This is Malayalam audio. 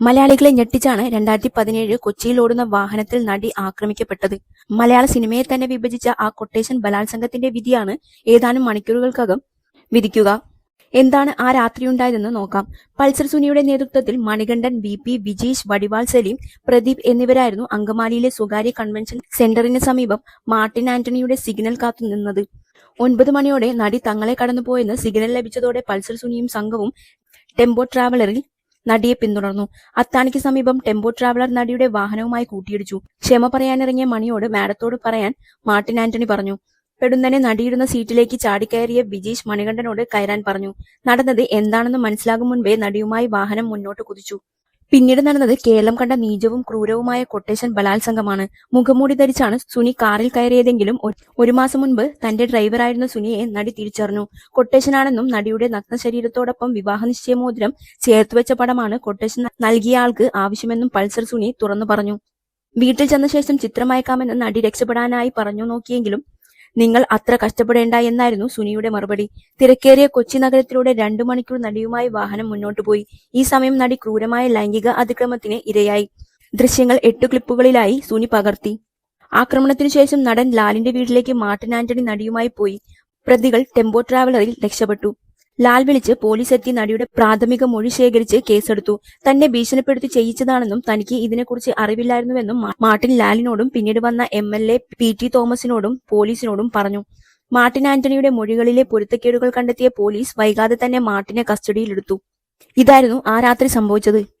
മലയാളികളെ ഞെട്ടിച്ചാണ് രണ്ടായിരത്തി പതിനേഴ് കൊച്ചിയിൽ ഓടുന്ന വാഹനത്തിൽ നടി ആക്രമിക്കപ്പെട്ടത്. മലയാള സിനിമയെ തന്നെ വിഭജിച്ച ആ കൊട്ടേഷൻ ബലാത്സംഗത്തിന്റെ വിധിയാണ് ഏതാനും മണിക്കൂറുകൾക്കകം വിധിക്കുക. എന്താണ് ആ രാത്രി രാത്രിയുണ്ടായതെന്ന് നോക്കാം. പൾസർ സുനിയുടെ നേതൃത്വത്തിൽ മണികണ്ഠൻ വി പി വിജീഷ് വടിവാൾ സലീം പ്രദീപ് എന്നിവരായിരുന്നു അങ്കമാലിയിലെ സ്വകാര്യ കൺവെൻഷൻ സെന്ററിന് സമീപം മാർട്ടിൻ ആന്റണിയുടെ സിഗ്നൽ കാത്തുനിന്നത് ഒൻപത് മണിയോടെ നടി തങ്ങളെ കടന്നുപോയെന്ന് സിഗ്നൽ ലഭിച്ചതോടെ പൾസർ സുനിയും സംഘവും ടെമ്പോ ട്രാവലറിൽ നടിയെ പിന്തുടർന്നു. അത്താണിക്ക് സമീപം ടെമ്പോ ട്രാവലർ നടിയുടെ വാഹനവുമായി കൂട്ടിയിടിച്ചു. ക്ഷമ പറയാനിറങ്ങിയ മണിയോട് മാഡത്തോട് പറയാൻ മാർട്ടിൻ ആന്റണി പറഞ്ഞു. പെടുന്നനെ നടിയിരുന്ന സീറ്റിലേക്ക് ചാടിക്കയറിയ ബിജീഷ് മണികണ്ഠനോട് കയറാൻ പറഞ്ഞു. നടന്നത് എന്താണെന്ന് മനസ്സിലാകും മുൻപേ നടിയുമായി വാഹനം മുന്നോട്ട് കുതിച്ചു. പിന്നീട് നടന്നത് കേരളം കണ്ട നീചവും ക്രൂരവുമായ കൊട്ടേഷൻ ബലാത്സംഗമാണ്. മുഖംമൂടി ധരിച്ചാണ് സുനി കാറിൽ കയറിയതെങ്കിലും ഒരു മാസം മുൻപ് തന്റെ ഡ്രൈവറായിരുന്ന സുനിയെ നടി തിരിച്ചറിഞ്ഞു. കൊട്ടേഷനാണെന്നും നടിയുടെ നഗ്ന ശരീരത്തോടൊപ്പം വിവാഹ നിശ്ചയമോതിരം ചേർത്തുവെച്ച പടമാണ് കൊട്ടേഷൻ നൽകിയ ആൾക്ക് ആവശ്യമെന്നും പൾസർ സുനി തുറന്നു പറഞ്ഞു. വീട്ടിൽ ചെന്ന ശേഷം ചിത്രമയക്കാമെന്ന് നടി രക്ഷപ്പെടാനായി പറഞ്ഞു നോക്കിയെങ്കിലും നിങ്ങൾ അത്ര കഷ്ടപ്പെടേണ്ട എന്നായിരുന്നു സുനിയുടെ മറുപടി. തിരക്കേറിയ കൊച്ചി നഗരത്തിലൂടെ രണ്ടു മണിക്കൂർ നടിയുമായി വാഹനം മുന്നോട്ടു പോയി. ഈ സമയം നടി ക്രൂരമായ ലൈംഗിക അതിക്രമത്തിന് ഇരയായി. ദൃശ്യങ്ങൾ എട്ട് ക്ലിപ്പുകളിലായി സുനി പകർത്തി. ആക്രമണത്തിനു ശേഷം നടൻ ലാലിന്റെ വീട്ടിലേക്ക് മാർട്ടിൻ ആന്റണി നടിയുമായി പോയി. പ്രതികൾ ടെമ്പോ ട്രാവലറിൽ രക്ഷപ്പെട്ടു. ലാൽ വിളിച്ച് പോലീസ് എത്തി നടിയുടെ പ്രാഥമിക മൊഴി ശേഖരിച്ച് കേസെടുത്തു. തന്നെ ഭീഷണിപ്പെടുത്തി ചെയ്യിച്ചതാണെന്നും തനിക്ക് ഇതിനെക്കുറിച്ച് അറിവില്ലായിരുന്നുവെന്നും മാർട്ടിൻ ലാലിനോടും പിന്നീട് വന്ന M L A P T തോമസിനോടും പോലീസിനോടും പറഞ്ഞു. മാർട്ടിൻ ആന്റണിയുടെ മൊഴികളിലെ പൊരുത്തക്കേടുകൾ കണ്ടെത്തിയ പോലീസ് വൈകാതെ തന്നെ മാർട്ടിനെ കസ്റ്റഡിയിലെടുത്തു. ഇതായിരുന്നു ആ രാത്രി സംഭവിച്ചത്.